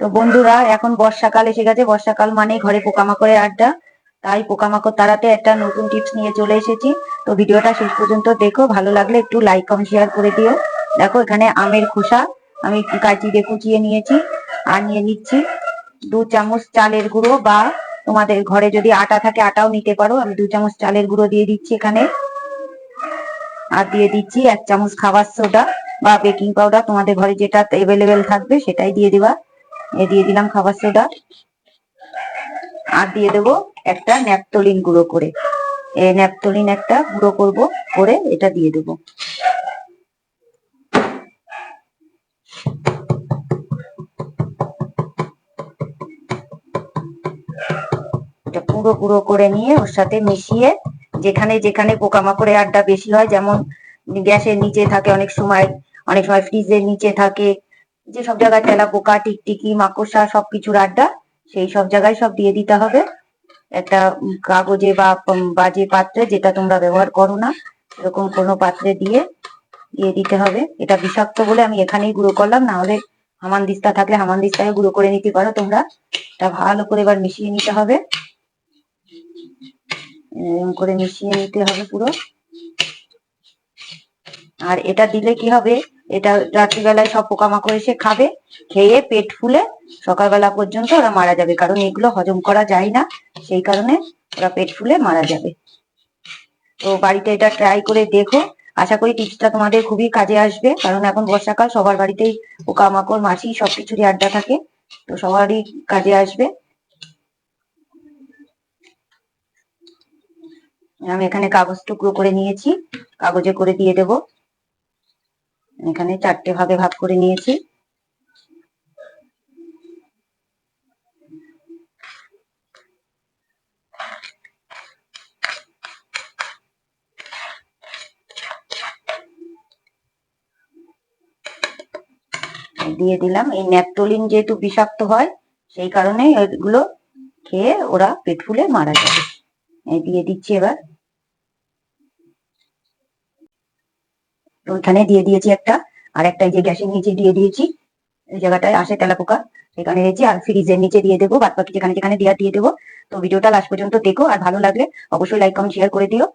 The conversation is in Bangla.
তো বন্ধুরা, এখন বর্ষাকাল এসে গেছে। বর্ষাকাল মানে ঘরে পোকামাকড়ের আড্ডা। তাই পোকামাকড় তাড়াতে একটা নতুন টিপস নিয়ে চলে এসেছি। তো ভিডিওটা শেষ পর্যন্ত দেখো। ভালো লাগলে একটু লাইক কমেন্ট শেয়ার করে দিও। দেখো, এখানে আমের খোসা। আমি কাঁচি দিয়ে কুচিয়ে নিয়েছি। আর নিয়ে নিচ্ছি দু চামচ চালের গুঁড়ো বা তোমাদের ঘরে যদি আটা থাকে, আটাও নিতে পারো। আমি দু চামচ চালের গুঁড়ো দিয়ে দিচ্ছি এখানে। আর দিয়ে দিচ্ছি এক চামচ খাবার সোডা বা বেকিং পাউডার তোমাদের ঘরে যেটা অ্যাভেলেবেল থাকবে সেটাই দিয়ে দিবা। এ দিয়ে দিলাম খাবার সোডা। আর দিয়ে দেবো একটা ন্যাপথলিন গুঁড়ো করে। এই ন্যাপথলিন একটা গুঁড়ো করব করে এটা দিয়ে দেবো। এটা পুরো গুঁড়ো করে নিয়ে ওর সাথে মিশিয়ে যেখানে যেখানে পোকামাকড়ের আড্ডা বেশি হয়, যেমন গ্যাসের নিচে থাকে, অনেক সময় অনেক সময় ফ্রিজের নিচে থাকে যে সব জায়গায় তেলা পোকা, টিকটিকি, মাকড়সা, সবকিছুর আড্ডা, সেই সব জায়গায় সব দিয়ে দিতে হবে। একটা কাগজে বা বাজে পাত্রে যেটা তোমরা ব্যবহার করো না, এরকম কোনো পাত্রে দিয়ে দিয়ে দিতে হবে। এটা বিষাক্ত বলে আমি এখানেই গুঁড়ো করলাম, না হলে হামানদিস্তা থাকলে হামান হামানদিস্তায় গুঁড়ো করে নিতে পারো তোমরা। এটা ভালো করে এবার মিশিয়ে নিতে হবে। এরকম করে মিশিয়ে নিতে হবে পুরো। আর এটা দিলে কি হবে? এটা রাত্রিবেলায় সব পোকামাকড় এসে খাবে, খেয়ে পেট ফুলে সকালবেলা পর্যন্ত ওরা মারা যাবে। কারণ এগুলো হজম করা যায় না, সেই কারণে ওরা পেট ফুলে মারা যাবে। তো বাড়িতে এটা ট্রাই করে দেখো। আশা করি টিপসটা তোমাদের খুবই কাজে আসবে। কারণ এখন বর্ষাকাল, সবার বাড়িতেই পোকামাকড়, মাছি সবকিছুরই আড্ডা থাকে। তো সবারই কাজে আসবে। আমি এখানে কাগজ টুকরো করে নিয়েছি। কাগজে করে দিয়ে দেব। এখানে চারটে ভাগে ভাগ করে নিয়েছি। দিয়ে দিলাম। এই ন্যাপটোলিন যেহেতু বিষাক্ত হয়, সেই কারণে এগুলো খেয়ে ওরা পেট ফুলে মারা যাবে দিয়ে দিচ্ছি এবার। ওইখানে দিয়ে দিয়েছি একটা, আর একটা এই যে গ্যাসের নিচে দিয়ে দিয়েছি, এই জায়গাটায় আসে তেলাপোকা সেখানে দিয়েছি আর ফ্রিজের নিচে দিয়ে দেবো বাদ বাকি যেখানে যেখানে দেওয়া দিয়ে দেবো। তো ভিডিওটা লাস্ট পর্যন্ত দেখো, আর ভালো লাগলে অবশ্যই লাইক কমেন্ট শেয়ার করে দিও।